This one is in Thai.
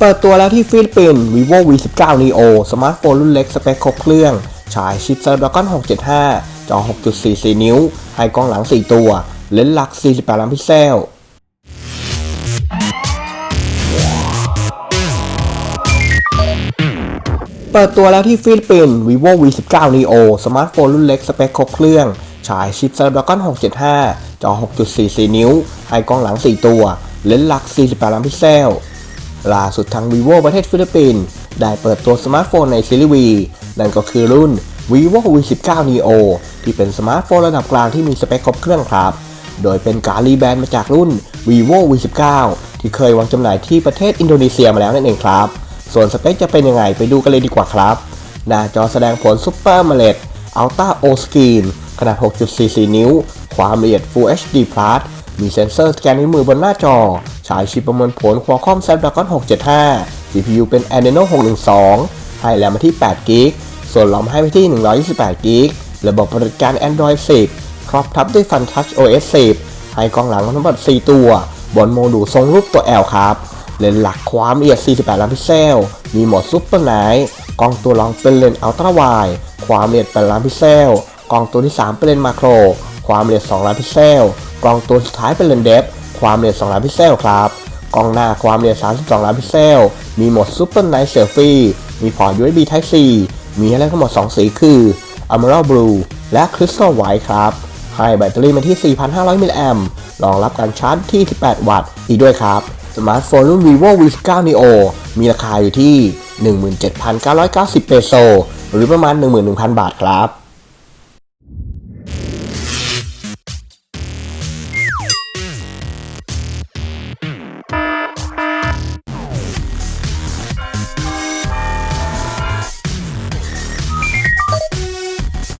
เปิดตัวแล้วที่ฟิลิปปินส์ vivo v 1 9 neo สมาร์ทโฟนรุ่นเล็กสเปคครบเครื่อง ฉายชิป Snapdragon 675 จอ 6.44 นิ้ว ให้กล้องหลัง 4 ตัว เลนส์หลัก 48 ล้านพิกเซลเปิดตัวแล้วที่ฟิลิปปินส์ vivo v 1 9 neo สมาร์ทโฟนรุ่นเล็กสเปคครบเครื่อง ฉายชิป Snapdragon 675 จอ 6.44 นิ้ว ให้กล้องหลัง 4 ตัว เลนส์หลัก 48 ล้านพิกเซล ล่าสุดทาง vivo ประเทศฟิลิปปินส์ได้เปิดตัวสมาร์ทโฟนในซีรีส์ V นั่นก็คือรุ่น vivo v 1 9 neo ที่เป็นสมาร์ทโฟนระดับกลางที่มีสเปคครบเครื่องครับ โดยเป็นการรีแบรนด์มาจากรุ่น vivo v 1 9 ที่เคยวางจำหน่ายที่ประเทศอินโดนีเซียมาแล้วนั่นเองครับ ส่วนสเปคจะเป็นยังไงไปดูกันเลยดีกว่าครับ หน้าจอแสดงผล Super AMOLED Ultra O Screen ขนาด 6.44 นิ้ว ความละเอียด Full HD Plus มีเซ็นเซอร์สแกนนิ้วมือบนหน้าจอฉายชิปประมวลผล Qualcomm Snapdragon 675 GPU เป็น Adreno 612 ให้แรมมาที่8 g b ส่วนรอมให้ไปที่ 128 g b ระบบปฏิบัติการ Android 10 ครอบทับด้วย Fun Touch OS 10 ให้กล้องหลังทั้งหมด4 ตัว บนโมดูลทรงรูปตัว L ครับเลนส์หลักความละเอียด 48 ล้านพิกเซล มีโหมดซุปเปอร์ไนท์กล้องตัวรองเป็นเลนส์อัลตร้าไวด์ ความละเอียด 8 ล้านพิกเซล กล้องตัวที่ 3 เป็นเลนส์มาโคร ความละเอียด 2 ล้านพิกเซล กล้องตัวสุดท้ายเป็นเลนเดฟความละเอียด2ล้านพิกเซลครับกล้องหน้าความละเอียด32 ล้านพิกเซล มีโหมดซุปเปอร์ไนท์เซลฟี่มีพอร์ต USB Type C มีให้เลือกทั้งหมด 2 สีคือ Emerald Blue และ Crystal White ครับ ให้แบตเตอรี่มาที่ 4,500 มิลลิแอมป์รองรับการชาร์จที่ 18 วัตต์ อีกด้วยครับ สมาร์ทโฟนรุ่น vivo v9 neo มีราคาอยู่ที่ 17,990 เปโซ หรือประมาณ 11,000 บาทครับ